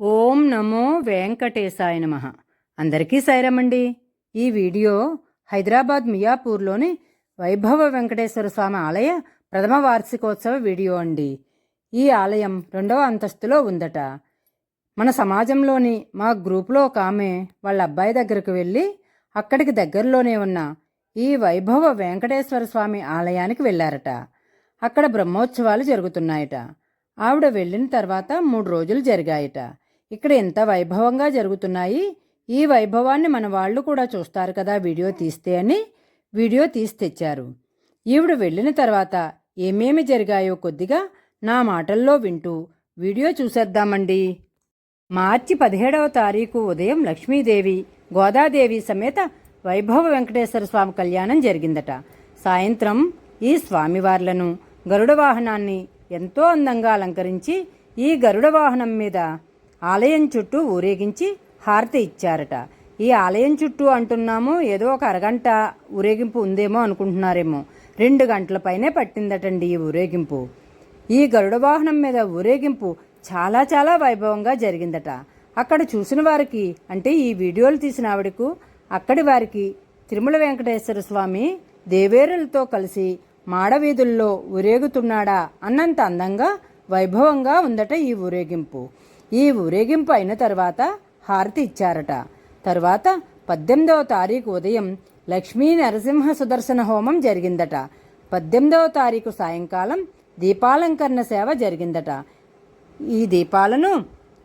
ఓం నమో వెంకటేశాయ నమ. అందరికీ సైరమండి. ఈ వీడియో హైదరాబాద్ మియాపూర్లోని వైభవ వెంకటేశ్వర స్వామి ఆలయ ప్రథమ వార్షికోత్సవ వీడియో అండి. ఈ ఆలయం రెండవ అంతస్తులో ఉందట. మన సమాజంలోని మా గ్రూప్లో ఒక ఆమె వాళ్ళ అబ్బాయి దగ్గరకు వెళ్ళి అక్కడికి దగ్గరలోనే ఉన్న ఈ వైభవ వెంకటేశ్వర స్వామి ఆలయానికి వెళ్ళారట. అక్కడ బ్రహ్మోత్సవాలు జరుగుతున్నాయట. ఆవిడ వెళ్ళిన తర్వాత మూడు రోజులు జరిగాయట. ఇక్కడ ఎంత వైభవంగా జరుగుతున్నాయి? ఈ వైభవాన్ని మన వాళ్ళు కూడా చూస్తారు కదా వీడియో తీస్తే అని. వీడియో తీసి తెచ్చారు. ఈవిడ వెళ్ళిన తర్వాత ఏమేమి జరిగాయో కొద్దిగా నా మాటల్లో వింటూ వీడియో చూసేద్దామండి. మార్చి పదిహేడవ తారీఖు ఉదయం లక్ష్మీదేవి గోదాదేవి సమేత వైభవ వెంకటేశ్వర స్వామి కళ్యాణం జరిగిందట. సాయంత్రం ఈ స్వామివార్లను గరుడ వాహనాన్ని ఎంతో అందంగా అలంకరించి ఈ గరుడ వాహనం మీద ఆలయం చుట్టూ ఊరేగించి హారతి ఇచ్చారట. ఈ ఆలయం చుట్టూ అంటున్నాము ఏదో ఒక అరగంట ఊరేగింపు ఉందేమో అనుకుంటున్నారేమో. రెండు గంటల పైనే పట్టిందటండి ఈ ఊరేగింపు. ఈ గరుడ వాహనం మీద ఊరేగింపు చాలా చాలా వైభవంగా జరిగిందట. అక్కడ చూసిన వారికి అంటే ఈ వీడియోలు తీసిన ఆవిడకు అక్కడి వారికి తిరుమల వెంకటేశ్వర స్వామి దేవేరులతో కలిసి మాడవీధుల్లో ఊరేగుతున్నాడా అన్నంత అందంగా వైభవంగా ఉందట ఈ ఊరేగింపు. ఈ ఊరేగింపు అయిన తర్వాత హారతి ఇచ్చారట. తర్వాత పద్దెనిమిదవ తారీఖు ఉదయం లక్ష్మీ నరసింహ సుదర్శన హోమం జరిగిందట. పద్దెనిమిదవ తారీఖు సాయంకాలం దీపాలంకరణ సేవ జరిగిందట. ఈ దీపాలను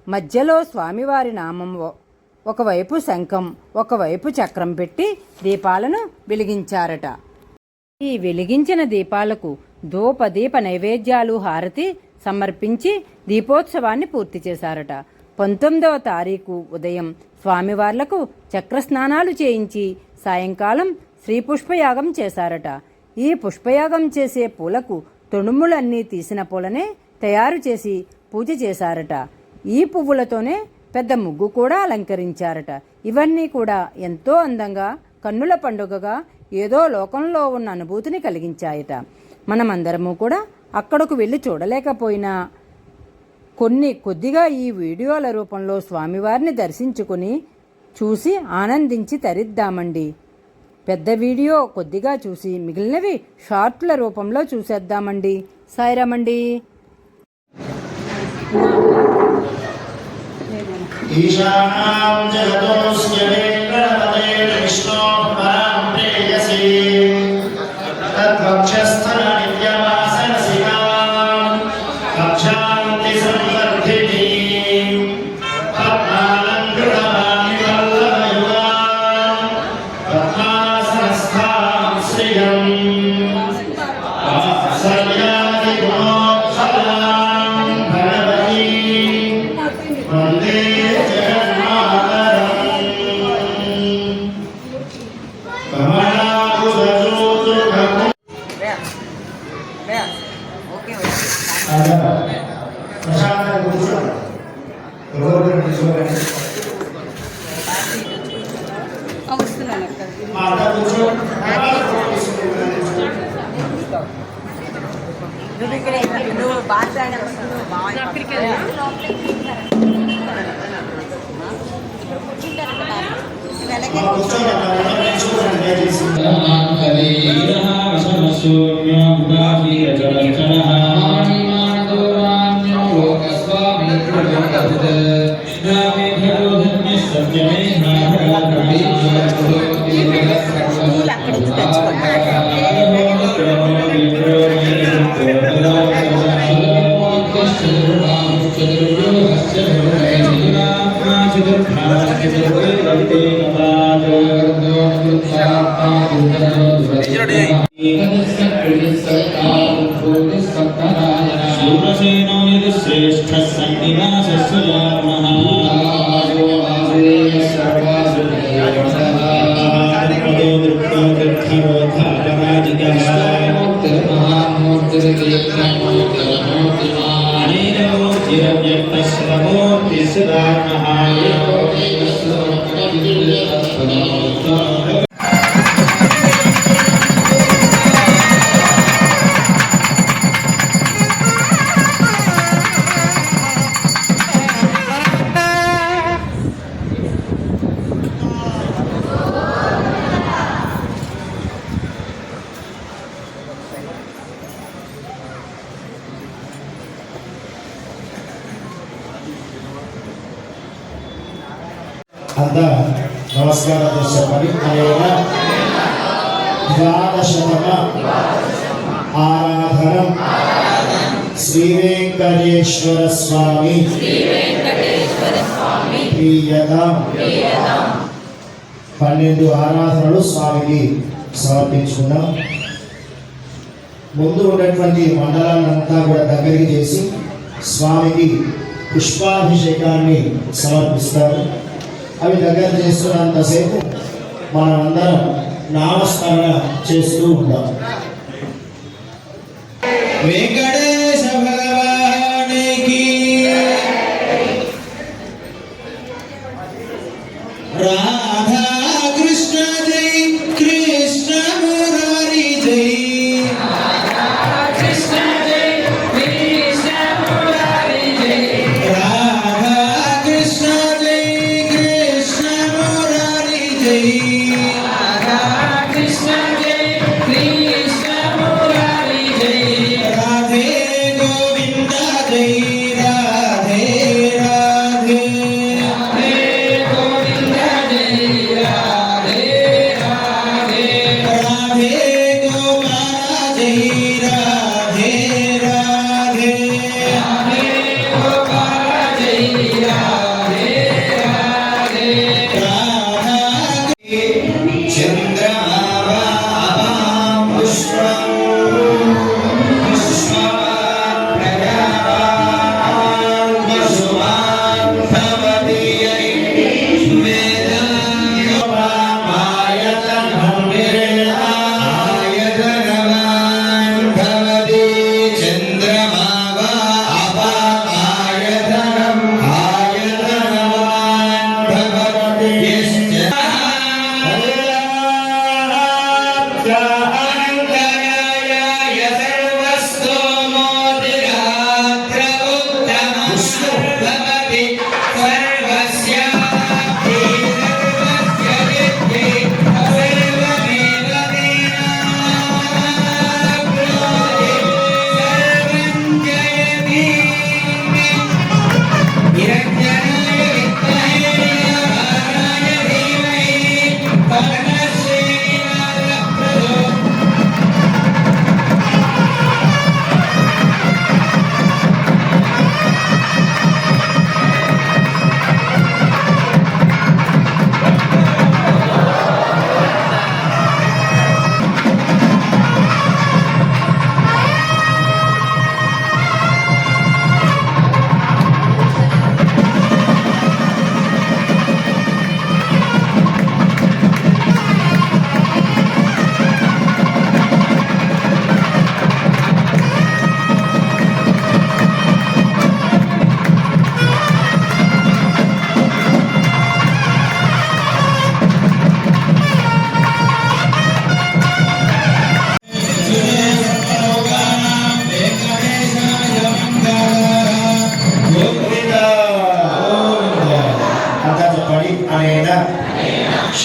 మధ్యలో స్వామివారి నామం ఒకవైపు శంఖం ఒకవైపు చక్రం పెట్టి దీపాలను వెలిగించారట. ఈ వెలిగించిన దీపాలకు ధూపదీప నైవేద్యాలు హారతి సమర్పించి దీపోత్సవాన్ని పూర్తి చేశారట. పంతొమ్మిదవ తారీఖు ఉదయం స్వామివార్లకు చక్రస్నానాలు చేయించి సాయంకాలం శ్రీ పుష్పయాగం చేశారట. ఈ పుష్పయాగం చేసే పూలకు తొణుములన్నీ తీసిన పూలనే తయారు చేసి పూజ చేశారట. ఈ పువ్వులతోనే పెద్ద ముగ్గు కూడా అలంకరించారట. ఇవన్నీ కూడా ఎంతో అందంగా కన్నుల పండుగగా ఏదో లోకంలో ఉన్న అనుభూతిని కలిగించాయట. మనమందరము కూడా అక్కడకు వెళ్ళి చూడలేకపోయినా. కొన్ని కొద్దిగా ఈ వీడియోల రూపంలో స్వామివారిని దర్శించుకుని చూసి ఆనందించి తరిద్దామండి. పెద్ద వీడియో కొద్దిగా చూసి మిగిలినవి షార్ట్ల రూపంలో చూసేద్దామండి. సాయిరామండి. ఈశానాం జగతోస్య విష్ణు మన పుస్తకం ప్రకారంగా నేర్చుకోవడం దయచేసి సత్యమే यदुश्रेष्ठः सन्निवासस्य पदो दृप्तो दृग्धरोधापराजितः अनेन मोचिरव्यक्तश्रवोऽतिसदात्मः Thank అంత నమస్కారం చెప్పని అనేన ద్వాదశతమ ఆరాధనం శ్రీ వెంకటేశ్వర స్వామి ప్రియత పన్నెండు ఆరాధనలు స్వామికి సమర్పించుకున్నాం. ముందు ఉన్నటువంటి మండలాన్నంతా కూడా దగ్గరికి చేసి స్వామికి పుష్పాభిషేకాన్ని సమర్పిస్తారు. అవి దగ్గర చేస్తున్నంతసేపు మనమందరం నామస్మరణ చేస్తూ ఉంటాం వేగ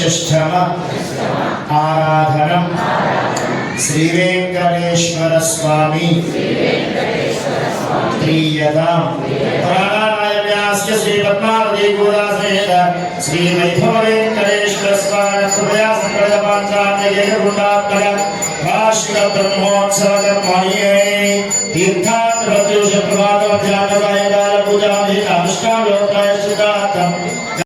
शुश्रम आराधनम। श्रीवेंकटेश्वर स्वामी प्रीयताम प्राणायाम्यास्य श्री पद्मावती गोदा श्री वैभव वेंकटेश्वर स्वामी कृपया सकल पांचात्य गुणात्मक भाष्य ब्रह्मोत्सव कर्मणीये तीर्थात प्रत्युष प्रभात अध्यात्म कायकाल पूजा अधिक अनुष्ठ